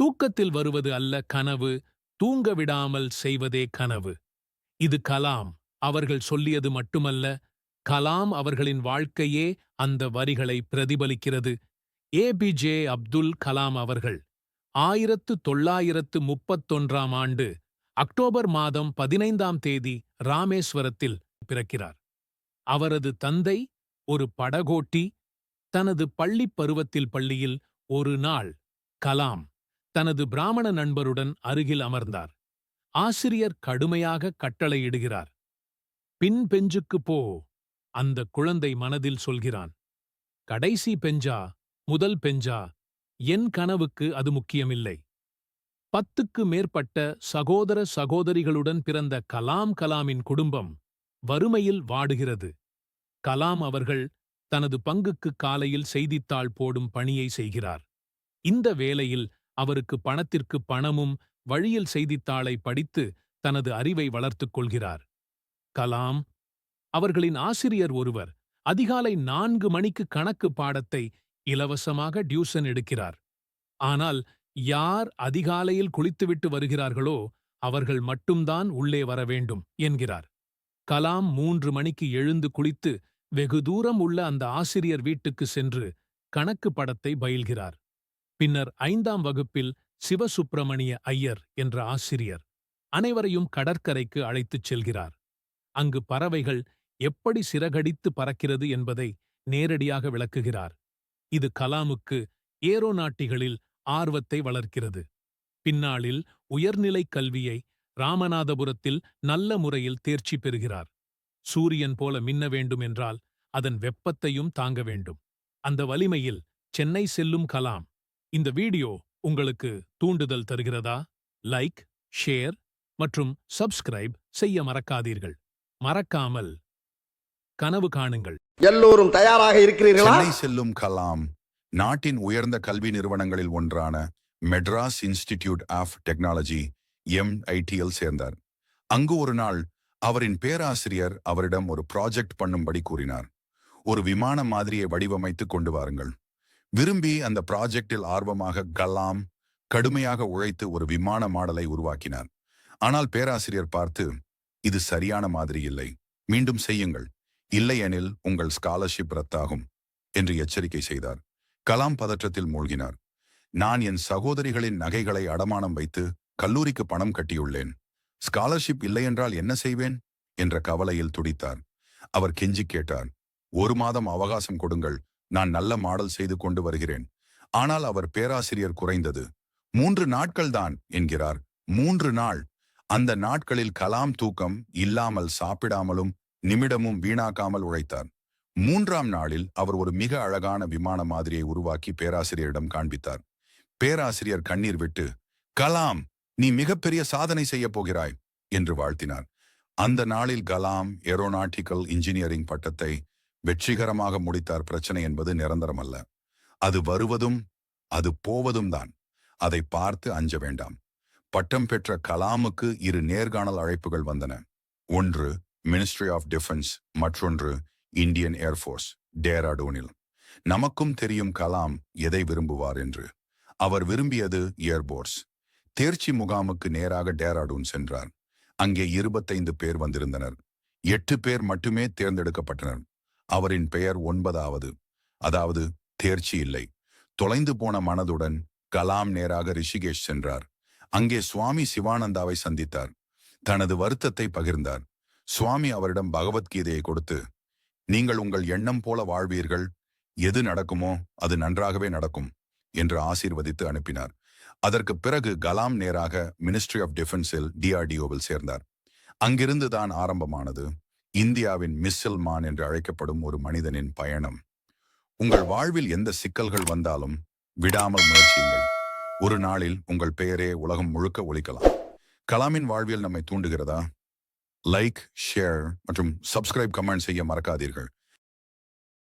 தூக்கத்தில் வருவது அல்ல கனவு தூங்க விடாமல் செய்வதே கனவு. இது கலாம் அவர்கள் சொல்லியது மட்டுமல்ல கலாம் அவர்களின் வாழ்க்கையே அந்த வரிகளை பிரதிபலிக்கிறது. ஏ பிஜே அப்துல் கலாம் அவர்கள் ஆயிரத்து தொள்ளாயிரத்து முப்பத்தொன்றாம் ஆண்டு அக்டோபர் மாதம் பதினைந்தாம் தேதி ராமேஸ்வரத்தில் பிறக்கிறார். அவரது தந்தை ஒரு படகோட்டி தனது பள்ளிப் பருவத்தில் பள்ளியில் ஒரு நாள் கலாம் தனது பிராமண நண்பருடன் அருகில் அமர்ந்தார். ஆசிரியர் கடுமையாக கட்டளையிடுகிறார். பின் பெஞ்சுக்கு போ அந்த குழந்தை மனதில் சொல்கிறான். கடைசி பெஞ்சா முதல் பெஞ்சா என் கனவுக்கு அது முக்கியமில்லை. பத்துக்கு மேற்பட்ட சகோதர சகோதரிகளுடன் பிறந்த கலாம் கலாமின் குடும்பம் வறுமையில் வாடுகிறது. கலாம் அவர்கள் தனது பங்குக்கு காலையில் செய்தித்தாள் போடும் பணியை செய்கிறார். இந்த வேளையில் அவருக்கு பணத்திற்கு பணமும் வழியில் செய்தித்தாளை படித்து தனது அறிவை வளர்த்துக் கொள்கிறார். கலாம் அவர்களின் ஆசிரியர் ஒருவர் அதிகாலை நான்கு மணிக்கு கணக்கு பாடத்தை இலவசமாக டியூசன் எடுக்கிறார். ஆனால் யார் அதிகாலையில் குளித்துவிட்டு வருகிறார்களோ அவர்கள் மட்டும்தான் உள்ளே வர வேண்டும் என்கிறார். கலாம் மூன்று மணிக்கு எழுந்து குளித்து வெகு தூரம் உள்ள அந்த ஆசிரியர் வீட்டுக்கு சென்று கணக்கு படத்தை பயில்கிறார். பின்னர் ஐந்தாம் வகுப்பில் சிவசுப்பிரமணிய ஐயர் என்ற ஆசிரியர் அனைவரையும் கடற்கரைக்கு அழைத்துச் செல்கிறார். அங்கு பறவைகள் எப்படி சிறகடித்து பறக்கிறது என்பதை நேரடியாக விளக்குகிறார். இது கலாமுக்கு ஏரோநாட்டிகளில் ஆர்வத்தை வளர்க்கிறது. பின்னாளில் உயர்நிலைக் கல்வியை ராமநாதபுரத்தில் நல்ல முறையில் தேர்ச்சி பெறுகிறார். சூரியன் போல மின்ன வேண்டும் என்றால் அதன் வெப்பத்தையும் தாங்க வேண்டும். அந்த வலிமையில் சென்னை செல்லும் கலாம் இந்த வீடியோ உங்களுக்கு தூண்டுதல் தருகிறதா? லைக் ஷேர் மற்றும் சப்ஸ்கிரைப் செய்ய மறக்காதீர்கள். மறக்காமல் கனவு காணுங்கள். எல்லோரும் தயாராக இருக்கிறீர்களா? சென்னை செல்லும் கலாம் நாட்டின் உயர்ந்த கல்வி நிறுவனங்களில் ஒன்றான மெட்ராஸ் இன்ஸ்டிடியூட் ஆஃப் டெக்னாலஜி எம்ஐடியில் சேர்ந்தார். அங்கு ஒரு நாள் அவரின் பேராசிரியர் அவரிடம் ஒரு ப்ராஜெக்ட் பண்ணும்படி கூறினார். ஒரு விமான மாதிரியை வடிவமைத்து கொண்டு வாருங்கள். விரும்பி அந்த ப்ராஜெக்டில் ஆர்வமாக கலாம் கடுமையாக உழைத்து ஒரு விமான மாடலை உருவாக்கினார். ஆனால் பேராசிரியர் பார்த்து இது சரியான மாதிரி இல்லை. மீண்டும் செய்யுங்கள். இல்லையெனில் உங்கள் ஸ்காலர்ஷிப் ரத்தாகும் என்று எச்சரிக்கை செய்தார். கலாம் பதற்றத்தில் மூழ்கினார். நான் என் சகோதரிகளின் நகைகளை அடமானம் வைத்து கல்லூரிக்கு பணம் கட்டியுள்ளேன். ஸ்காலர்ஷிப் இல்லையென்றால் என்ன செய்வேன்? என்ற கவலையில் துடித்தார். அவர் கெஞ்சி கேட்டார். ஒரு மாதம் அவகாசம் கொடுங்கள். நான் நல்ல மாடல் செய்து கொண்டு வருகிறேன். ஆனால் அவர் பேராசிரியர் குறைந்தது. மூன்று நாட்கள்தான் என்கிறார். மூன்று நாள். அந்த நாட்களில் கலாம் தூக்கம் இல்லாமல் சாப்பிடாமலும் நிமிடமும் வீணாக்காமல் உழைத்தார். மூன்றாம் நாளில் அவர் ஒரு மிக அழகான விமான மாதிரியை உருவாக்கி பேராசிரியரிடம் காண்பித்தார். பேராசிரியர் கண்ணீர் விட்டு கலாம் நீ மிகப்பெரிய சாதனை செய்யப் போகிறாய் என்று வாழ்த்தினார். அந்த நாளில் கலாம் ஏரோநாட்டிக்கல் இன்ஜினியரிங் பட்டத்தை வெற்றிகரமாக முடித்தார். பிரச்சனை என்பது நிரந்தரமல்ல. அது வருவதும் அது போவதும் தான். அதை பார்த்து அஞ்ச வேண்டாம். பட்டம் பெற்ற கலாமுக்கு இரு நேர்காணல் அழைப்புகள் வந்தன. ஒன்று மினிஸ்ட்ரி ஆஃப் டிஃபென்ஸ் மற்றொன்று இந்தியன் ஏர்ஃபோர்ஸ் டேராடூனில் நமக்கும் தெரியும் கலாம் எதை விரும்புவார் என்று. அவர் விரும்பியது ஏர்போர்ஸ் தேர்ச்சி முகாமுக்கு நேராக டேராடூன் சென்றார். அங்கே இருபத்தைந்து பேர் வந்திருந்தனர். எட்டு பேர் மட்டுமே தேர்ந்தெடுக்கப்பட்டனர். அவரின் பெயர் ஒன்பதாவது. அதாவது தேர்ச்சி இல்லை. தொலைந்து போன மனதுடன் கலாம் நேராக ரிஷிகேஷ் சென்றார். அங்கே சுவாமி சிவானந்தாவை சந்தித்தார். தனது வருத்தத்தை பகிர்ந்தார். சுவாமி அவரிடம் பகவத்கீதையை கொடுத்து நீங்கள் உங்கள் எண்ணம் போல வாழ்வீர்கள். எது நடக்குமோ அது நன்றாகவே நடக்கும் என்று ஆசீர்வதித்து அனுப்பினார். அதற்கு பிறகு கலாம் நேராக மினிஸ்ட்ரி ஆஃப் டிஃபென்ஸில் டிஆர்டிஓவில் சேர்ந்தார். அங்கிருந்து தான் ஆரம்பமானது. இந்தியாவின் மிஸ்ஸில் மான் என்று அழைக்கப்படும் ஒரு மனிதனின் பயணம். உங்கள் வாழ்வில் எந்த சிக்கல்கள் வந்தாலும் விடாமல் முயற்சியுங்கள். ஒரு நாளில் உங்கள் பெயரே உலகம் முழுக்க ஒழிக்கலாம் கலாமின் வாழ்வியல் நம்மை தூண்டுகிறதா? லைக் ஷேர் மற்றும் சப்ஸ்கிரைப் கமெண்ட் செய்ய மறக்காதீர்கள்.